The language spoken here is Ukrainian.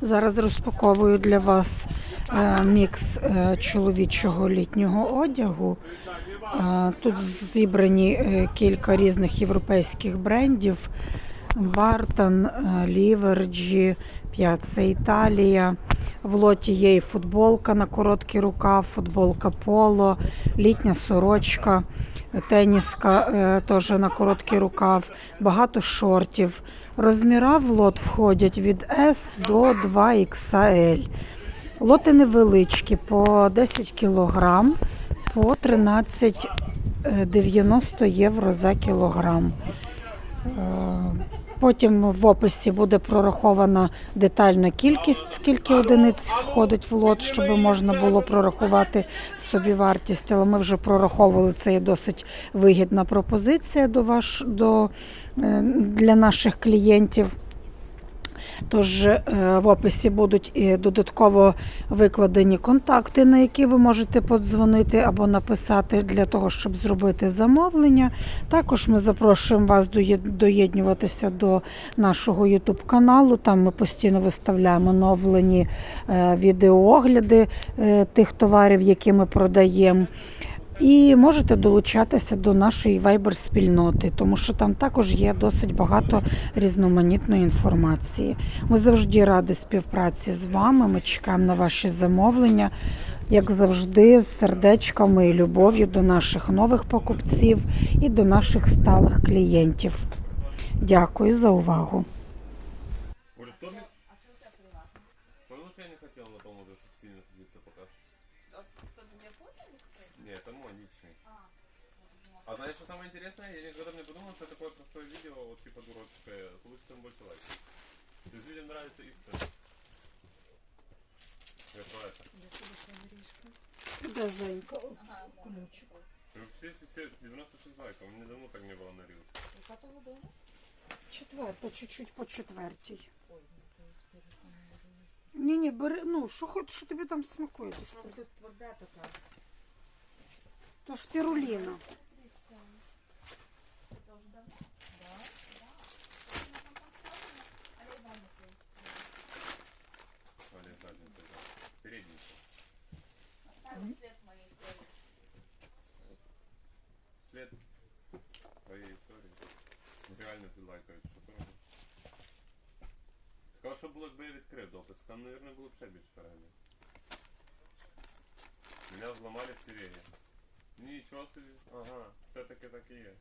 Зараз розпаковую для вас е, мікс е, чоловічого літнього одягу. Е, Тут зібрані кілька різних європейських брендів: Бартон, Ліверджі, П'яцца Італія. В лоті є і футболка на короткий рукав, футболка поло, літня сорочка, теніска е, теж на короткий рукав, багато шортів. Розміра в лот входять від S до 2XL. Лоти невеличкі, по 10 кг, по 13,90 євро за кілограм. Потім в описі буде прорахована детальна кількість, скільки одиниць входить в лот, щоб можна було прорахувати собі вартість. Але ми вже прораховували це є досить вигідна пропозиція до ваш, до, е, для наших клієнтів. Тож е, в описі будуть і додатково викладені контакти, на які ви можете подзвонити або написати для того, щоб зробити замовлення. Також ми запрошуємо вас доє- доєднуватися до нашого YouTube каналу. Там ми постійно виставляємо оновлені е, відеоогляди е, тих товарів, які ми продаємо. І можете долучатися до нашої Viber спільноти, тому що там також є досить багато різноманітної інформації. Ми завжди раді співпраці з вами. Ми чекаємо на ваші замовлення, як завжди, з сердечками і любов'ю до наших нових покупців і до наших сталих клієнтів. Дякую за увагу. Потому что я не хотел на чтобы сильно садиться пока что. Не, это мой личный. А знаешь, что самое интересное? Я никогда не подумал, что такое простое видео, вот типа дурацкое, получится больше лайков. То есть людям нравится искренность. Я про это. Де Зенька? Ключик. Ну, Все, все, 96 лайков, у меня давно так не было на рилс. Четверта, чуть-чуть по четвертій. Ні, ні, бери, ну, що хоч, що тобі там смакує? десь там? Якась тверда така. То спіруліна. Валя, задница, да. Передний. След твоей истории. Ну, Реально ты лайкаешь, що ти робиш? Сказав, що було, якби я відкрив допис. Там, мабуть, було б ще більше переглядів. Мене взламали в телегі. Нічого собі. Ага, все-таки так і є.